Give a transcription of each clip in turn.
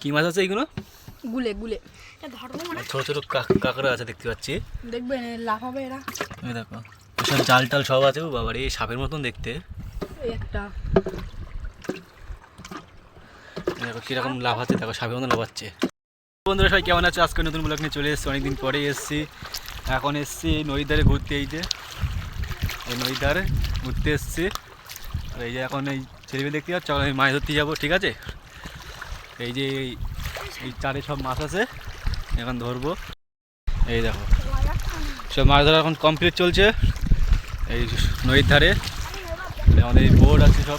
কি মাছ আছে এইগুলো গুলে গুলে। মানে ছোট ছোট কাঁকড়া আছে দেখতে পাচ্ছি। দেখবেন লাফাবে এরা। এই দেখো সব জাল টাল সব আছে ও বাবার এই সাপের মতন দেখতে। একটা। দেখো কীরকম লাভ আছে দেখো সাপের মতন লাফাচ্ছে। বন্ধুরা সবাই কেমন আছে? আজকে নতুন ব্লগ নিয়ে চলে এসেছি অনেকদিন পরে এসেছি। এখন এসেছি নদীর ধারে ঘুরতে এই যে। এই নদীর ধারে ঘুরতে এসেছি। আর এই যে এখন এই ছেলেমেয়ে দেখতে যাচ্ছ আমি মাছ ধরতে যাব ঠিক আছে? এই যে এই- চারে সব মাছ আছে, এখন ধরবো। এই দেখো, সব মাছ ধরা এখন কমপ্লিট চলছে। এই নদীর ধারে আমাদের এই বোর্ড আছে সব।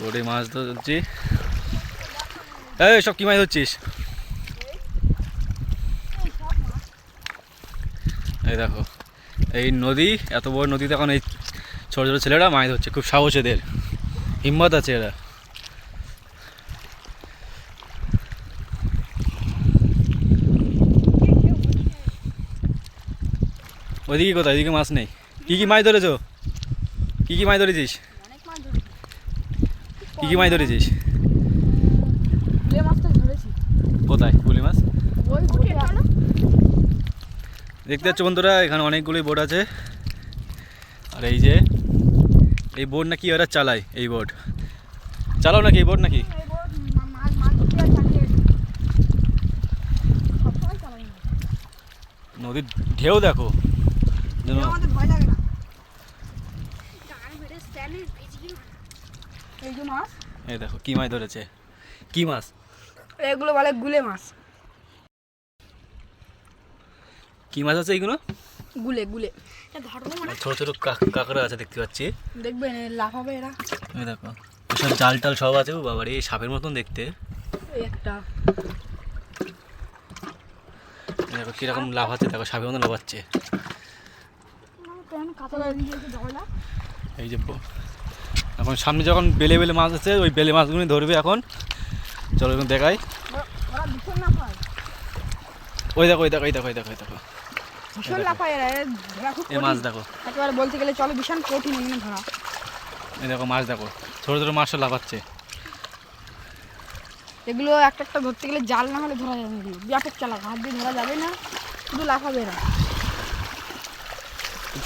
বোর্ডে মাছ ধরছি। এই, সব কি মাছ ধরছিস? এই দেখো, এই নদী, এত বড় নদীতে এখন এই ছোটো ছোটো ছেলেরা মাছ ধরছে, খুব সাহস এদের হিম্মত আছে এরা। ওইদিকে কোথায়? ওইদিকে মাছ নেই। কি কি মাছ ধরেছো? কি কি মাছ ধরেছিস? কি কি মাছ ধরেছিস? কোথায়? গুলি মাছ? দেখতে পাচ্ছ বন্ধুরা, এখানে অনেকগুলোই বোট আছে। আর এই যে এই বোট নাকি ওরা চালায় এই বোট চালাও নাকি এই বোট নাকি। নদীর ঢেউ দেখো। এই দেখো কি মাছ ধরেছে। কি মাছ? এগুলো বলে গুলে মাছ। কি মাছ আছে এইগুলো গুলে গুলে। ছোট ছোট কা- কাঁকড়া আছে দেখতে পাচ্ছি। দেখবেন লাফাবে এরা। এই দেখো সব জাল টাল সব আছে বাবার এই সাপের মতন দেখতে। একটা। দেখো কীরকম লাভ আছে দেখো সাপের মতন লাফাচ্ছে। এই যে এখন সামনে যখন বেলে বেলে মাছ আছে ওই বেলে মাছগুলো ধরবে এখন। চলো এখন দেখাই। ওই দেখো ওই দেখো ওই দেখো ওই দেখো ওই দেখো। ভীষণ লাফায় এরা ধরা খুব মাছ দেখো। একেবারে বলতে গেলে চলো ভীষণ কঠিন এমনি ধরা। এই দেখো মাছ দেখো ছোটো ছোটো মাছটা লাফাচ্ছে। এগুলো একটা একটা ধরতে গেলে জাল না হলে ধরা যাবে না এগুলো। ব্যাপক চালাক হাত দিয়ে ধরা যাবে না শুধু লাফাবে এরা।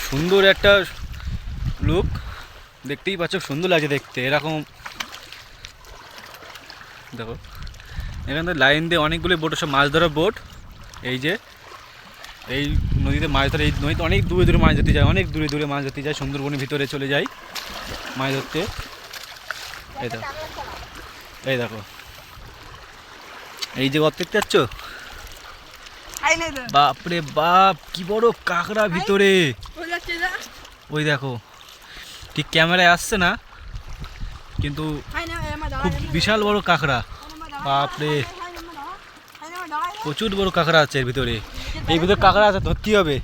সুন্দর একটা লুক দেখতেই পাচ্ছ সুন্দর লাগছে দেখতে এরকম। দেখো এখানে লাইন দিয়ে অনেকগুলো বোট সব মাছ ধরার বোট এই যে এই নদীতে মাছ ধরে এই নদীতে অনেক দূরে দূরে মাছ ধরতে যায় অনেক দূরে দূরে মাছ ধরতে যায় সুন্দরবনের ভিতরে চলে যায় মাছ ধরতে। এই দেখো এই দেখো। এই যে গর্ত তো বাপরে বাপ কি বড় কাঁকড়া ভিতরে। যাচ্ছে ওই দেখো ঠিক ক্যামেরায় আসছে না কিন্তু খুব বিশাল বড় কাঁকড়া। বাপরে। প্রচুর বড় কাঁকড়া আছে এর ভিতরে। এই ভিতরে কাঁকড়া আছে ধরতে হবে?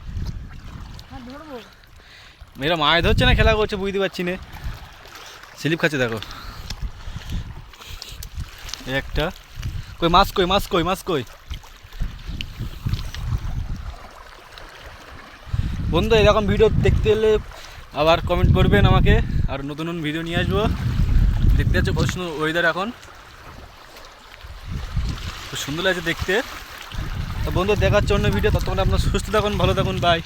মেয়েরা মাছ ধরছে না খেলা করছে বুঝতে পারছি না। স্লিপ খাচ্ছে দেখো। এই একটা। কই মাছ কই মাছ কই মাছ কই? বন্ধু এরকম ভিডিও দেখতে এলে আবার কমেন্ট করবেন আমাকে। আর নতুন নতুন ভিডিও নিয়ে আসব। দেখতে যাচ্ছে প্রশ্ন ওয়েদার এখন। খুব সুন্দর লাগছে দেখতে। তো বন্ধু দেখার জন্য ভিডিও ততক্ষণ আপনার সুস্থ থাকুন ভালো থাকুন বাই